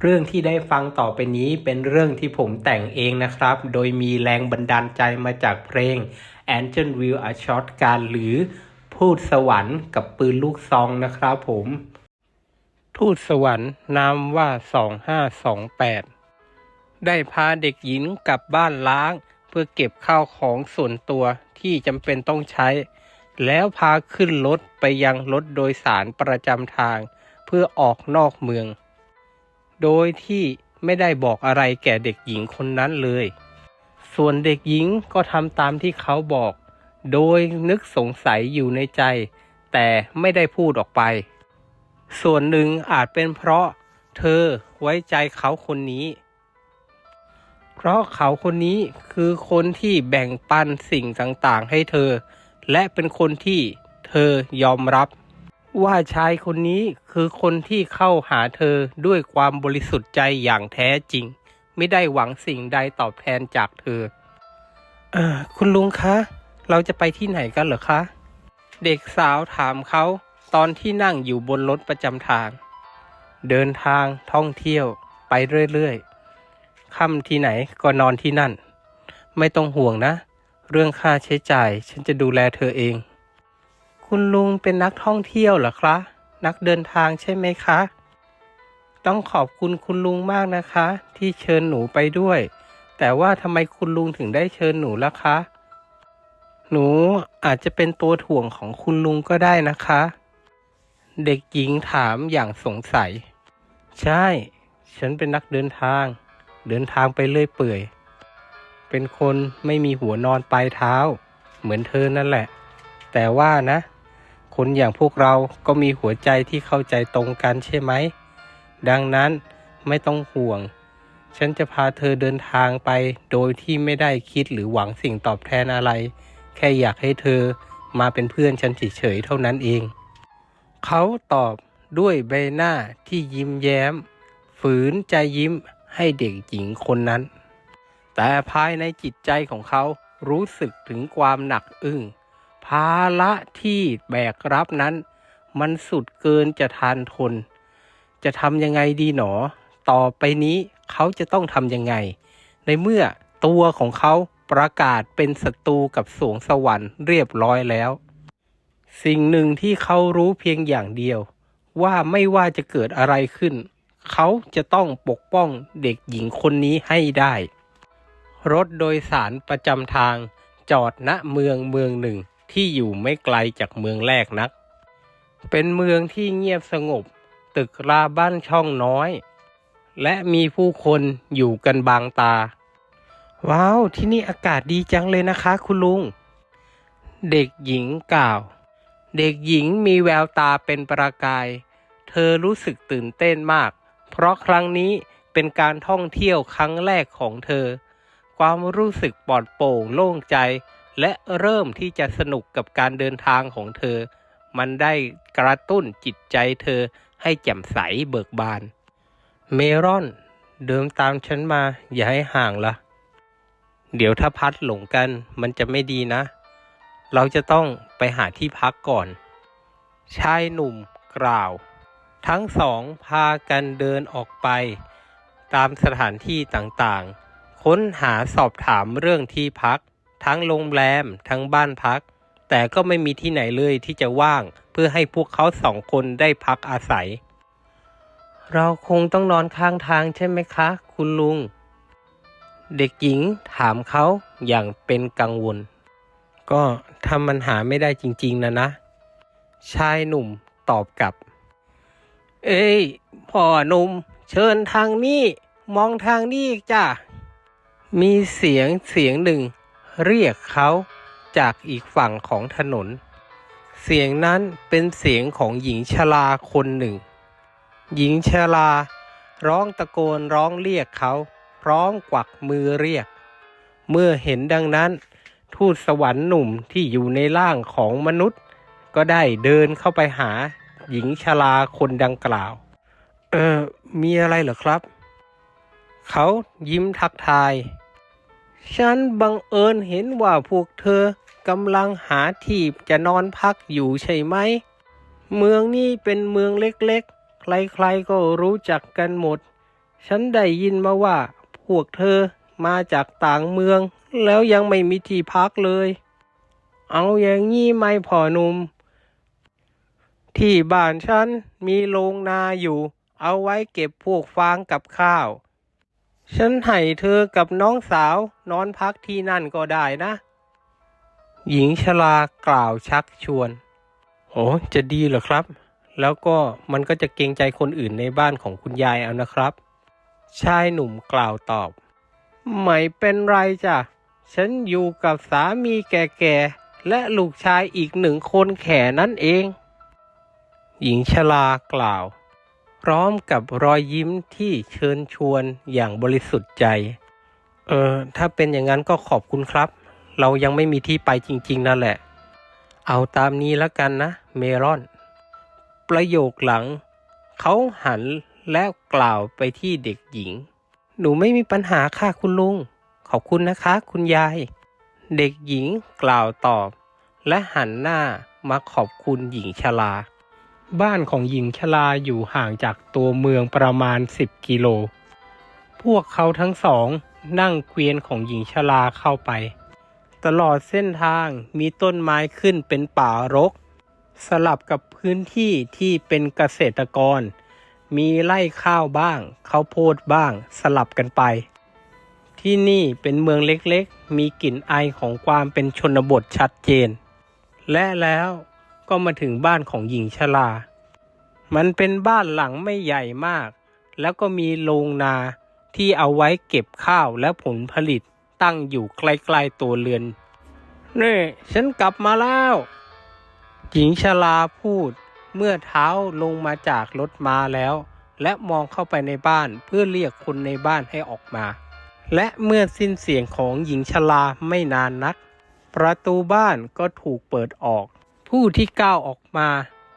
เรื่องที่ได้ฟังต่อไปนี้เป็นเรื่องที่ผมแต่งเองนะครับ โดยมีแรงบันดาลใจมาจากเพลง Angel Will a Shot Gun หรือพูดสวรรค์กับปืนลูกซองนะครับผม ทูตสวรรค์นามว่า 2528 ได้พาเด็กหญิงกลับบ้านล้าง เพื่อเก็บข้าวของส่วนตัวที่จำเป็นต้องใช้ แล้วพาขึ้นรถไปยังรถโดยสารประจำทาง เพื่อออกนอกเมือง โดยที่ไม่ได้บอกอะไรแก่เด็กหญิงคนนั้นเลย ส่วนเด็กหญิงก็ทำตามที่เขาบอก โดยนึกสงสัยอยู่ในใจ แต่ไม่ได้พูดออกไป ส่วนหนึ่งอาจเป็นเพราะเธอไว้ใจเขาคนนี้ เพราะเขาคนนี้คือคนที่แบ่งปันสิ่งต่างๆให้เธอ และเป็นคนที่เธอยอมรับ ว่าชายคนนี้คือคนที่เข้าหาเธอด้วยความบริสุทธิ์ใจอย่างแท้จริง ไม่ได้หวังสิ่งใดตอบแทนจากเธอเออคุณลุงคะ เราจะไปที่ไหนกันเหรอคะ เด็กสาวถามเขาตอนที่นั่งอยู่บนรถประจำทาง เดินทางท่องเที่ยวไปเรื่อยๆค่ำที่ไหนก็นอนที่นั่น ไม่ต้องห่วงนะ เรื่องค่าใช้จ่ายฉันจะดูแลเธอเอง คุณลุงเป็นนักท่องเที่ยวเหรอคะนักเดินทางใช่ไหมคะ ต้องขอบคุณคุณลุงมากนะคะ ที่เชิญหนูไปด้วย แต่ว่าทำไมคุณลุงถึงได้เชิญหนูล่ะคะ หนูอาจจะเป็นตัวถ่วงของคุณลุงก็ได้นะคะ เด็กหญิงถามอย่างสงสัย ใช่ ฉันเป็นนักเดินทาง เดินทางไปเรื่อยเปื่อย เป็นคนไม่มีหัวนอนปลายเท้า เหมือนเธอนั่นแหละ แต่ว่านะ คนอย่างพวกเราก็มีหัวใจที่เข้าใจตรงกันใช่ไหม ดังนั้นไม่ต้องห่วง ฉันจะพาเธอเดินทางไปโดยที่ไม่ได้คิดหรือหวังสิ่งตอบแทนอะไร แค่อยากให้เธอมาเป็นเพื่อนฉันเฉยๆเท่านั้นเอง เขาตอบด้วยใบหน้าที่ยิ้มแย้ม ฝืนใจยิ้มให้เด็กหญิงคนนั้น แต่ภายในจิตใจของเขารู้สึกถึงความหนักอึ้ง ภาระที่แบกรับนั้น มันสุดเกินจะทานทน จะทำยังไงดีหนอ ต่อไปนี้เขาจะต้องทำยังไง ในเมื่อตัวของเขาประกาศเป็นศัตรูกับสวงสวรรค์เรียบร้อยแล้ว สิ่งหนึ่งที่เขารู้เพียงอย่างเดียว ว่าไม่ว่าจะเกิดอะไรขึ้น เขาจะต้องปกป้องเด็กหญิงคนนี้ให้ได้ รถโดยสารประจำทางจอดณเมืองเมืองหนึ่ง ที่อยู่ไม่ไกลจากเมืองแรกนัก เป็นเมืองที่เงียบสงบ ตึกราบ้านช่องน้อย และมีผู้คนอยู่กันบางตา ว้าว ที่นี่อากาศดีจังเลยนะคะ คุณลุง เด็กหญิงกล่าว เด็กหญิงมีแววตาเป็นประกาย เธอรู้สึกตื่นเต้นมาก เพราะครั้งนี้เป็นการท่องเที่ยวครั้งแรกของเธอ ความรู้สึกปลอดโปร่งโล่งใจ และเริ่มที่จะสนุกกับการเดินทางของเธอ มันได้กระตุ้นจิตใจเธอให้แจ่มใสเบิกบาน เมรอน เดินตามฉันมาอย่าให้ห่างละเดี๋ยวถ้าพัดหลงกันมันจะไม่ดีนะ เราจะต้องไปหาที่พักก่อน ชายหนุ่มกล่าว ทั้งสองพากันเดินออกไป ตามสถานที่ต่างๆ ค้นหาสอบถามเรื่องที่พัก ทั้งโรงแรมทั้งบ้านพัก แต่ก็ไม่มีที่ไหนเลยที่จะว่าง เพื่อให้พวกเขาสองคนได้พักอาศัย เราคงต้องนอนข้างทางใช่ไหมคะ คุณลุง เด็กหญิงถามเขาอย่างเป็นกังวล ก็ถ้ามันหาไม่ได้จริงๆนะนะ ชายหนุ่มตอบกลับ เอ้ยพ่อหนุ่มเชิญทางนี้ มองทางนี้จ้ามีเสียงเสียงหนึ่ง เรียกเขาจากอีกฝั่งของถนน เสียงนั้นเป็นเสียงของหญิงชราคนหนึ่ง หญิงชราร้องตะโกนร้องเรียกเขา พร้อมกวักมือเรียก เมื่อเห็นดังนั้น ทูตสวรรค์หนุ่มที่อยู่ในร่างของมนุษย์ ก็ได้เดินเข้าไปหา หญิงชราคนดังกล่าว เออมีอะไรเหรอครับ เขายิ้มทักทาย ฉันบังเอิญเห็นว่าพวกเธอกำลังหาที่จะนอนพักอยู่ใช่ไหม เมืองนี้เป็นเมืองเล็กๆ ใครๆก็รู้จักกันหมด ฉันได้ยินมาว่า พวกเธอมาจากต่างเมือง แล้วยังไม่มีที่พักเลย เอาอย่างงี้ไหมพ่อหนุ่ม ที่บ้านฉันมีโรงนาอยู่ เอาไว้เก็บพวกฟางกับข้าว ฉันให้เธอกับน้องสาวนอนพักที่นั่นก็ได้นะ หญิงชรากล่าวชักชวน โอ้จะดีเหรอครับ แล้วก็มันก็จะเกรงใจคนอื่นในบ้านของคุณยายเอานะครับ ชายหนุ่มกล่าวตอบ ไม่เป็นไรจ้ะ ฉันอยู่กับสามีแก่ๆ และลูกชายอีกหนึ่งคนแข่นั่นเอง หญิงชรากล่าว ร้อมกับรอยยิ้มที่เชิญชวนอย่างบริสุทธิ์ใจ เออ ถ้าเป็นอย่างนั้นก็ขอบคุณครับ เรายังไม่มีที่ไปจริง ๆ นั่นแหละ เอาตามนี้แล้วกันนะ เมรอน ประโยคหลัง เขาหันแล้วกล่าวไปที่เด็กหญิง หนูไม่มีปัญหาค่ะคุณลุง ขอบคุณนะคะ คุณยาย เด็กหญิงกล่าวตอบ และหันหน้ามาขอบคุณหญิงชรา บ้านของหญิงชราอยู่ห่างจากตัวเมืองประมาณ 10 กิโล พวกเขาทั้งสองนั่งเกวียนของหญิงชราเข้าไป ตลอดเส้นทางมีต้นไม้ขึ้นเป็นป่ารก สลับกับพื้นที่ที่เป็นเกษตรกร มีไร่ข้าวบ้างข้าวโพดบ้างสลับกันไป ที่นี่เป็นเมืองเล็กๆ มีกลิ่นไอของความเป็นชนบทชัดเจน และแล้ว ก็มาถึงบ้านของหญิงชรา มันเป็นบ้านหลังไม่ใหญ่มาก แล้วก็มีโรงนาที่เอาไว้เก็บข้าวและผลผลิตตั้งอยู่ใกล้ๆตัวเรือน นี่ฉันกลับมาแล้ว หญิงชราพูดเมื่อเท้าลงมาจากรถม้าแล้ว และมองเข้าไปในบ้านเพื่อเรียกคนในบ้านให้ออกมา และเมื่อสิ้นเสียงของหญิงชราไม่นานนัก ประตูบ้านก็ถูกเปิดออก ผู้ที่ก้าวออกมา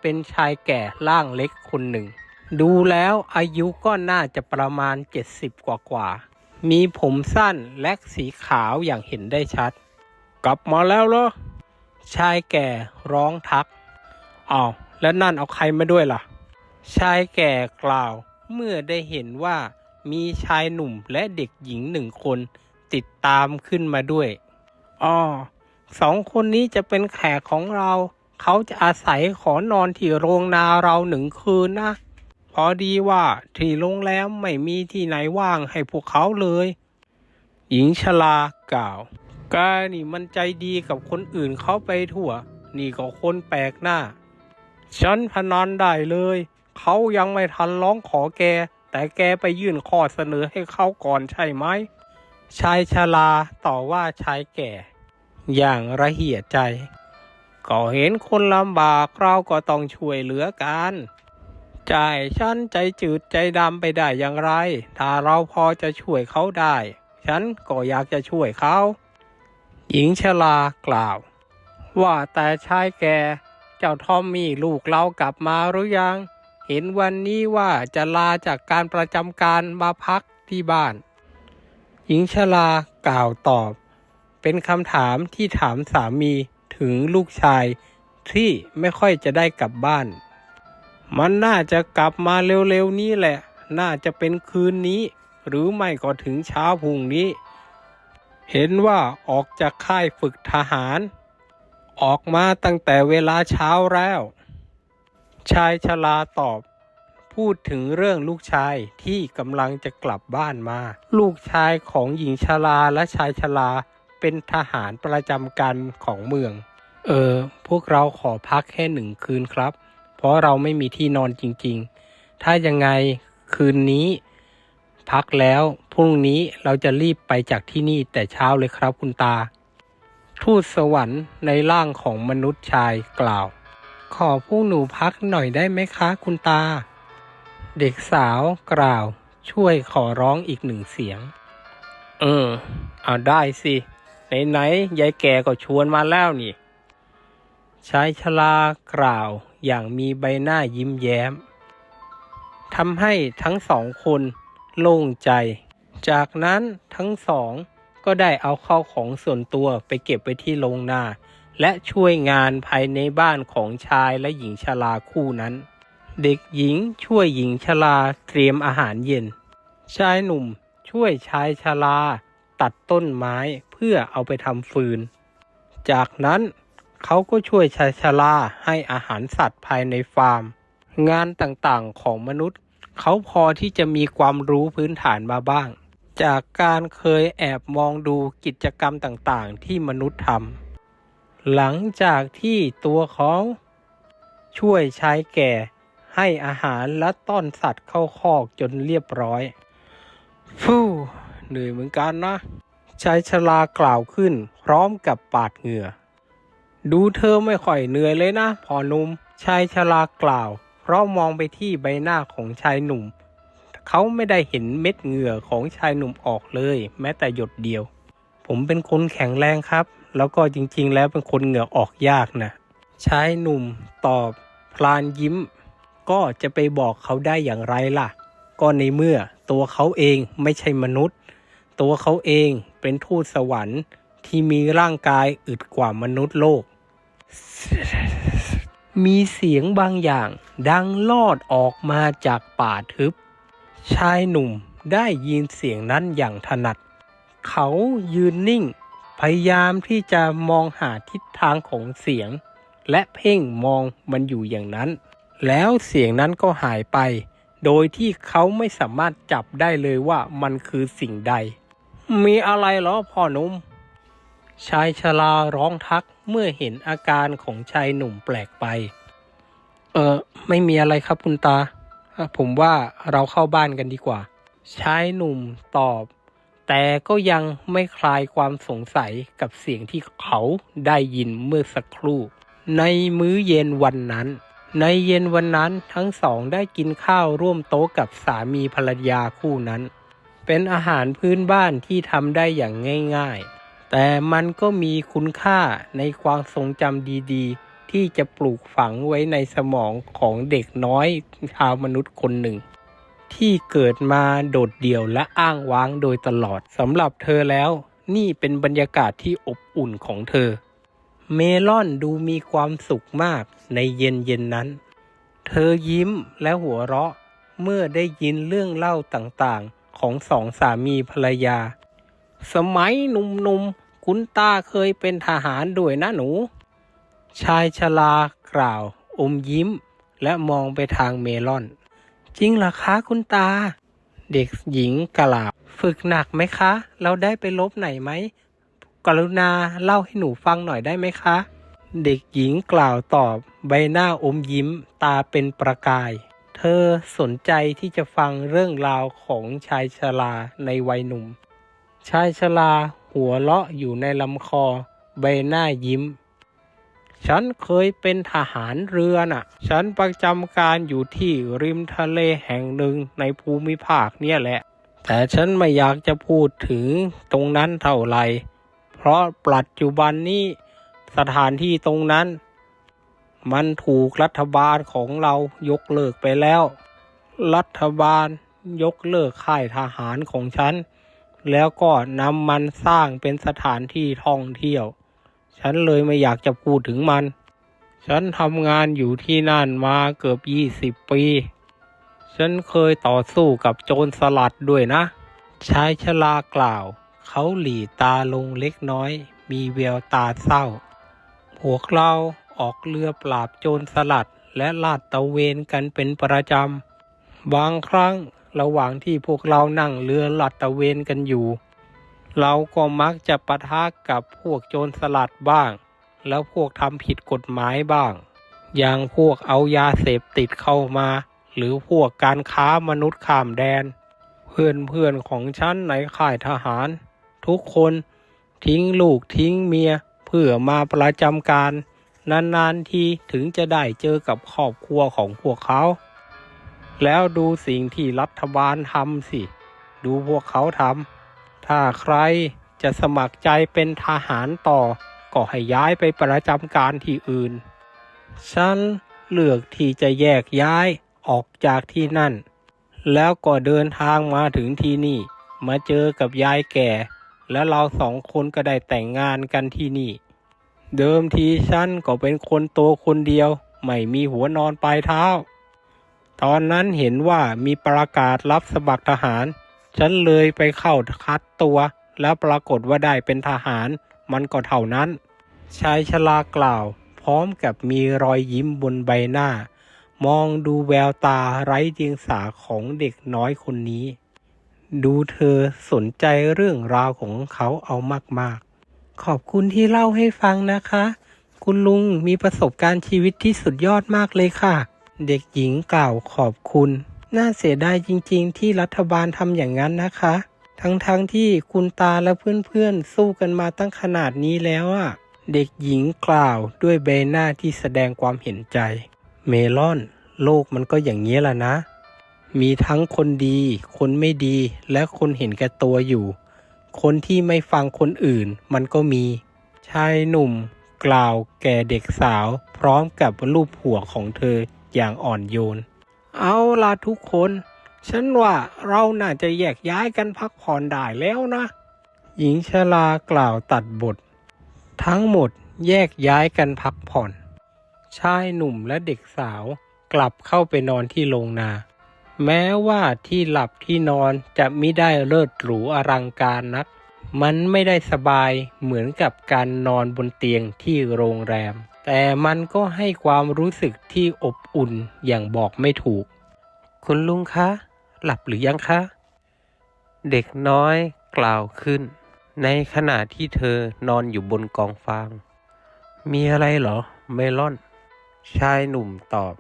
เป็นชายแก่ร่างเล็กคนหนึ่ง ดูแล้วอายุก็น่าจะประมาณ 70 กว่ากว่า มีผมสั้นและสีขาวอย่างเห็นได้ชัด กลับมาแล้วเหรอ ชายแก่ร้องทักอ้าวแล้วนั่นเอาใครมาด้วยล่ะ ชายแก่กล่าวเมื่อได้เห็นว่ามีชายหนุ่มและเด็กหญิงหนึ่งคนติดตามขึ้นมาด้วยอ๋อสองคนนี้จะเป็นแขกของเรา เขาจะอาศัยขอนอนที่โรงนาเราหนึ่งคืนนะ พอดีว่าที่โรงแรมไม่มีที่ไหนว่างให้พวกเขาเลย หญิงชรากล่าวกานี่มันใจดีกับคนอื่นเขาไปทั่ว นี่ก็คนแปลกหน้า ฉันพนันได้เลย เขายังไม่ทันร้องขอแก แต่แกไปยื่นข้อเสนอให้เขาก่อนใช่ไหม ชายชราต่อว่าชายแก่ อย่างระเหียใจ ก็เห็นคนลำบากเราก็ต้องช่วยเหลือกันใจฉันใจจืดใจดำไปได้อย่างไร ถ้าเราพอจะช่วยเขาได้ ฉันก็อยากจะช่วยเขา หญิงชรากล่าว ว่าแต่ชายแก่เจ้าทอมมี่ลูกเรากลับมาหรือยัง เห็นวันนี้ว่าจะลาจากการประจำการมาพักที่บ้าน หญิงชรากล่าวตอบ เป็นคำถามที่ถามสามี ถึงลูกชายที่ไม่ค่อยจะได้กลับบ้าน มันน่าจะกลับมาเร็วๆนี้แหละ น่าจะเป็นคืนนี้ หรือไม่ก็ถึงเช้าพรุ่งนี้ เห็นว่าออกจากค่ายฝึกทหาร ออกมาตั้งแต่เวลาเช้าแล้ว ชายชราตอบ พูดถึงเรื่องลูกชายที่กำลังจะกลับบ้านมา ลูกชายของหญิงชราและชายชราเป็นทหารประจำการของเมือง เออ พวกเราขอพักแค่หนึ่งคืนครับ เพราะเราไม่มีที่นอนจริงๆ ถ้ายังไงคืนนี้ พักแล้วพรุ่งนี้เราจะรีบไปจากที่นี่แต่เช้าเลยครับคุณตา ทูตสวรรค์ในร่างของมนุษย์ชายกล่าว ขอพวกหนูพักหน่อยได้ไหมคะคุณตา เด็กสาวกล่าว ช่วยขอร้องอีกหนึ่งเสียง เออ เอาได้สิ ไหนๆยายแก่ก็ชวนมาแล้วนี่ ชายชรากล่าวอย่างมีใบหน้ายิ้มแย้มทำให้ทั้งสองคนโล่งใจ จากนั้นทั้งสองก็ได้เอาเข้าวของส่วนตัวไปเก็บไว้ที่โรงนาและช่วยงานภายในบ้านของชายและหญิงชราคู่นั้น เด็กหญิงช่วยหญิงชราเตรียมอาหารเย็น ชายหนุ่มช่วยชายชราตัดต้นไม้เพื่อเอาไปทำฟืน จากนั้น เขาก็ช่วยชายชราให้อาหารสัตว์ภายในฟาร์ม งานต่างๆของมนุษย์ เขาพอที่จะมีความรู้พื้นฐานมาบ้าง จากการเคยแอบมองดูกิจกรรมต่างๆ ที่มนุษย์ทำหลังจากที่ตัวเของช่วยชายแก่ให้อาหารและต้อนสัตว์เข้าคอกจนเรียบร้อยฟู่เหนื่อยเหมือนกันนะชายชรากล่าวขึ้นพร้อมกับปาดเหงื่อ ดูเธอไม่ค่อยเหนื่อยเลยนะพอหนุ่มชายชรากล่าว เพราะมองไปที่ใบหน้าของชายหนุ่ม เขาไม่ได้เห็นเม็ดเหงื่อของชายหนุ่มออกเลย แม้แต่หยดเดียว ผมเป็นคนแข็งแรงครับ แล้วก็จริงๆ แล้วเป็นคนเหงื่อออกยากนะชายหนุ่มตอบพลานยิ้ม ก็จะไปบอกเขาได้อย่างไรล่ะ ก็ในเมื่อตัวเขาเองไม่ใช่มนุษย์ ตัวเขาเองเป็นทูตสวรรค์ ที่มีร่างกายอึดกว่ามนุษย์โลก มีเสียงบางอย่างดังลอดออกมาจากป่าทึบ ชายหนุ่มได้ยินเสียงนั้นอย่างถนัด เขายืนนิ่ง พยายามที่จะมองหาทิศทางของเสียง และเพ่งมองมันอยู่อย่างนั้น แล้วเสียงนั้นก็หายไป โดยที่เขาไม่สามารถจับได้เลยว่ามันคือสิ่งใด มีอะไรเหรอพ่อหนุ่ม ชายชราร้องทักเมื่อเห็นอาการของชายหนุ่มแปลกไป เออไม่มีอะไรครับคุณตา ผมว่าเราเข้าบ้านกันดีกว่า ชายหนุ่มตอบ แต่ก็ยังไม่คลายความสงสัยกับเสียงที่เขาได้ยินเมื่อสักครู่ ในมื้อเย็นวันนั้น ในเย็นวันนั้นทั้งสองได้กินข้าวร่วมโต๊ะกับสามีภรรยาคู่นั้น เป็นอาหารพื้นบ้านที่ทำได้อย่างง่าย ๆ แต่มันก็มีคุณค่าในความทรงจำดีๆ ที่จะปลูกฝังไว้ในสมองของเด็กน้อยชาวมนุษย์คนหนึ่ง ที่เกิดมาโดดเดี่ยวและอ้างว้างโดยตลอดสำหรับเธอแล้ว นี่เป็นบรรยากาศที่อบอุ่นของเธอ เมลอนดูมีความสุขมากในเย็นเย็นๆนั้น เธอยิ้มและหัวเราะเมื่อได้ยินเรื่องเล่าต่างๆ ของสองสามีภรรยา สมัยหนุ่มๆคุณตาเคยเป็นทหารด้วยนะหนู ชายชรากล่าวอมยิ้ม และมองไปทางเมลอน จริงเหรอคะคุณตา เด็กหญิงกล่าว ฝึกหนักไหมคะ เราได้ไปลบไหนไหม กรุณาเล่าให้หนูฟังหน่อยได้ไหมคะ เด็กหญิงกล่าวตอบใบหน้าอมยิ้ม ตาเป็นประกาย เธอสนใจที่จะฟังเรื่องราวของชายชราในวัยหนุ่ม ชายชราหัวเราะอยู่ในลำคอ ใบหน้ายิ้ม ฉันเคยเป็นทหารเรือน่ะ ฉันประจำการอยู่ที่ริมทะเลแห่งหนึ่งในภูมิภาคเนี่ยแหละ แต่ฉันไม่อยากจะพูดถึงตรงนั้นเท่าไหร่ เพราะปัจจุบันนี้สถานที่ตรงนั้น มันถูกรัฐบาลของเรายกเลิกไปแล้ว รัฐบาลยกเลิกค่ายทหารของฉัน แล้วก็นำมันสร้างเป็นสถานที่ท่องเที่ยว ฉันเลยไม่อยากจะพูดถึงมัน ฉันทำงานอยู่ที่นั่นมาเกือบยี่สิบปี ฉันเคยต่อสู้กับโจรสลัดด้วยนะ ชายชรากล่าว เขาหลีตาลงเล็กน้อย มีแววตาเศร้า พวกเราออกเรือปราบโจรสลัดและลาดตะเวนกันเป็นประจำบางครั้ง ระหว่างที่พวกเรานั่งเรือลาดตะเวนกันอยู่ เราก็มักจะปะทะกับพวกโจรสลัดบ้าง แล้วพวกทำผิดกฎหมายบ้าง อย่างพวกเอายาเสพติดเข้ามา หรือพวกการค้ามนุษย์ข้ามแดน เพื่อนเพื่อนของฉันในค่ายทหาร ทุกคนทิ้งลูกทิ้งเมียเพื่อมาประจำการ นานๆทีถึงจะได้เจอกับครอบครัวของพวกเขา แล้วดูสิ่งที่รัฐบาลทำสิ ดูพวกเขาทำ ถ้าใครจะสมัครใจเป็นทหารต่อ ก็ให้ย้ายไปประจำการที่อื่น ฉันเลือกที่จะแยกย้ายออกจากที่นั่น แล้วก็เดินทางมาถึงที่นี่ มาเจอกับยายแก่ แล้วเราสองคนก็ได้แต่งงานกันที่นี่ เดิมทีฉันก็เป็นคนโตคนเดียว ไม่มีหัวนอนปลายเท้า ตอนนั้นเห็นว่ามีประกาศรับสมัครทหาร ฉันเลยไปเข้าคัดตัว แล้วปรากฏว่าได้เป็นทหาร มันก็เท่านั้น ชายชรากล่าว พร้อมกับมีรอยยิ้มบนใบหน้า มองดูแววตาไร้เดียงสาของเด็กน้อยคนนี้ ดูเธอสนใจเรื่องราวของเขาเอามากๆ ขอบคุณที่เล่าให้ฟังนะคะ คุณลุงมีประสบการณ์ชีวิตที่สุดยอดมากเลยค่ะ เด็กหญิงกล่าวขอบคุณ น่าเสียดายจริงๆ ที่รัฐบาลทำอย่างนั้นนะคะ ทั้งๆทที่คุณตาและเพื่อนๆ สู้กันมาตั้งขนาดนี้แล้วอะ เด็กหญิงกล่าวด้วยใบหน้าที่แสดงความเห็นใจ เมลอน โลกมันก็อย่างนี้แหละนะ มีทั้งคนดี คนไม่ดี และคนเห็นแก่ตัวอยู่ คนที่ไม่ฟังคนอื่น มันก็มี ชายหนุ่ม กล่าวแก่เด็กสาว พร้อมกับรูปหัวของเธอ อย่างอ่อนโยน เอาล่ะทุกคน ฉันว่าเราน่าจะแยกย้ายกันพักผ่อนได้แล้วนะ หญิงชรากล่าวตัดบท ทั้งหมดแยกย้ายกันพักผ่อน ชายหนุ่มและเด็กสาวกลับเข้าไปนอนที่โรงนา แม้ว่าที่หลับที่นอนจะไม่ได้เลิศหรูอลังการนัก มันไม่ได้สบายเหมือนกับการนอนบนเตียงที่โรงแรม แต่มันก็ให้ความรู้สึกที่อบอุ่นอย่างบอกไม่ถูก คุณลุงคะ หลับหรือยังคะ เด็กน้อยกล่าวขึ้น ในขณะที่เธอนอนอยู่บนกองฟาง มีอะไรเหรอ เมลอน ชายหนุ่มตอบ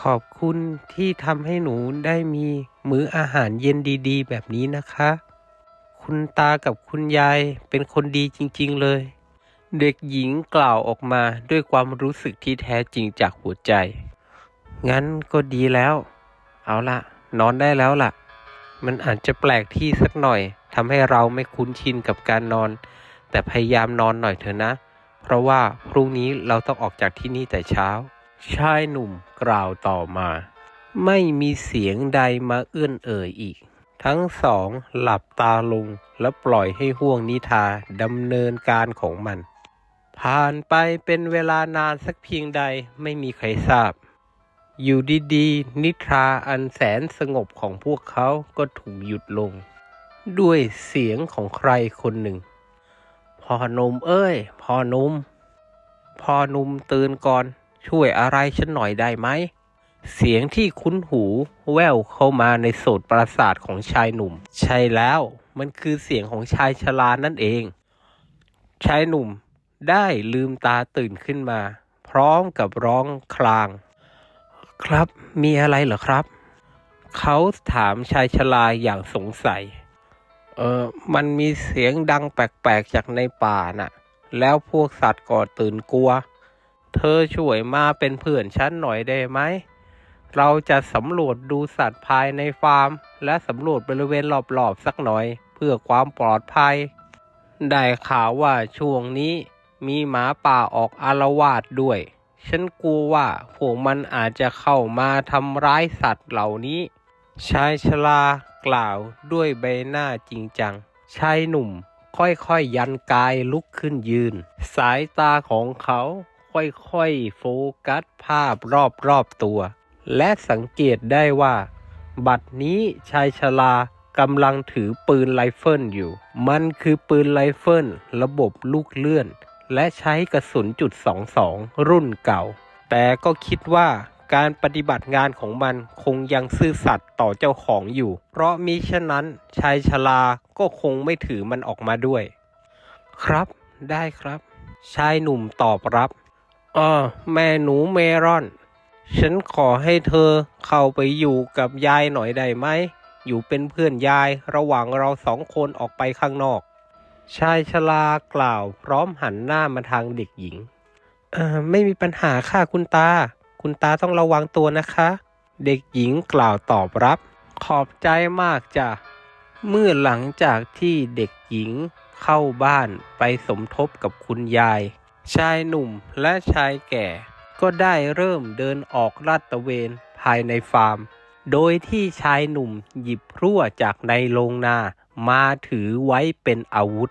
ขอบคุณที่ทำให้หนูได้มีมื้ออาหารเย็นดีๆ แบบนี้นะคะ คุณตากับคุณยายเป็นคนดีจริง ๆ เลย เด็กหญิงกล่าวออกมาด้วยความรู้สึกที่แท้จริงจากหัวใจ งั้นก็ดีแล้ว เอาละนอนได้แล้วล่ะ มันอาจจะแปลกที่สักหน่อยทำให้เราไม่คุ้นชินกับการนอน แต่พยายามนอนหน่อยเถอะนะ เพราะว่าพรุ่งนี้เราต้องออกจากที่นี่แต่เช้า ชายหนุ่มกล่าวต่อมา ไม่มีเสียงใดมาเอื้อนเอ่ยอีก ทั้งสองหลับตาลงและปล่อยให้ห่วงนิทาดำเนินการของมัน ผ่านไปเป็นเวลานานสักเพียงใดไม่มีใครทราบ อยู่ดีๆ นิทราอันแสนสงบของพวกเขาก็ถูกหยุดลง ด้วยเสียงของใครคนหนึ่งพ่อนุ่มเอ้ยพ่อนุ่มพ่อนุ่มตื่นก่อนช่วยอะไรฉันหน่อยได้ไหม เสียงที่คุ้นหูแว่วเข้ามาในโสดประสาทของชายหนุ่ม ใช่แล้วมันคือเสียงของชายชรานั่นเอง ชายหนุ่ม ได้ลืมตาตื่นขึ้นมา พร้อมกับร้องคลาง ครับมีอะไรเหรอครับ เขาถามชายชราอย่างสงสัย เออมันมีเสียงดังแปลกๆจากในป่าน่ะ แล้วพวกสัตว์ก็ตื่นกลัว เธอช่วยมาเป็นเพื่อนฉันหน่อยได้ไหม เราจะสำรวจดูสัตว์ภายในฟาร์ม และสำรวจบริเวณรอบๆสักหน่อย เพื่อความปลอดภัย ได้ข่าวว่าช่วงนี้ มีหมาป่าออกอารวาสด้วย ฉันกลัวว่าพวกมันอาจจะเข้ามาทำร้ายสัตว์เหล่านี้ ชายชรากล่าวด้วยใบหน้าจริงจัง ชายหนุ่มค่อยๆยันกายลุกขึ้นยืน สายตาของเขาค่อยๆโฟกัสภาพรอบๆตัว และสังเกตได้ว่า บัดนี้ชายชรากำลังถือปืนไรเฟิลอยู่ มันคือปืนไรเฟิลระบบลูกเลื่อน และใช้กระสุนจุด22 รุ่นเก่า แต่ก็คิดว่าการปฏิบัติงานของมันคงยังซื่อสัตย์ต่อเจ้าของอยู่ เพราะมิฉะนั้นชายชราก็คงไม่ถือมันออกมาด้วย ครับ ได้ครับ ชายหนุ่มตอบรับเออแม่หนูเมรอน ฉันขอให้เธอเข้าไปอยู่กับยายหน่อยได้ไหม อยู่เป็นเพื่อนยายระหว่างเราสองคนออกไปข้างนอก ชายชรากล่าวพร้อมหันหน้ามาทางเด็กหญิงเออไม่มีปัญหาค่ะคุณตา คุณตาต้องระวังตัวนะคะ เด็กหญิงกล่าวตอบรับ ขอบใจมากจ้ะ เมื่อหลังจากที่เด็กหญิงเข้าบ้านไปสมทบกับคุณยาย ชายหนุ่มและชายแก่ ก็ได้เริ่มเดินออกลาดตระเวนภายในฟาร์ม โดยที่ชายหนุ่มหยิบพลั่วจากในโรงนา มาถือไว้เป็นอาวุธ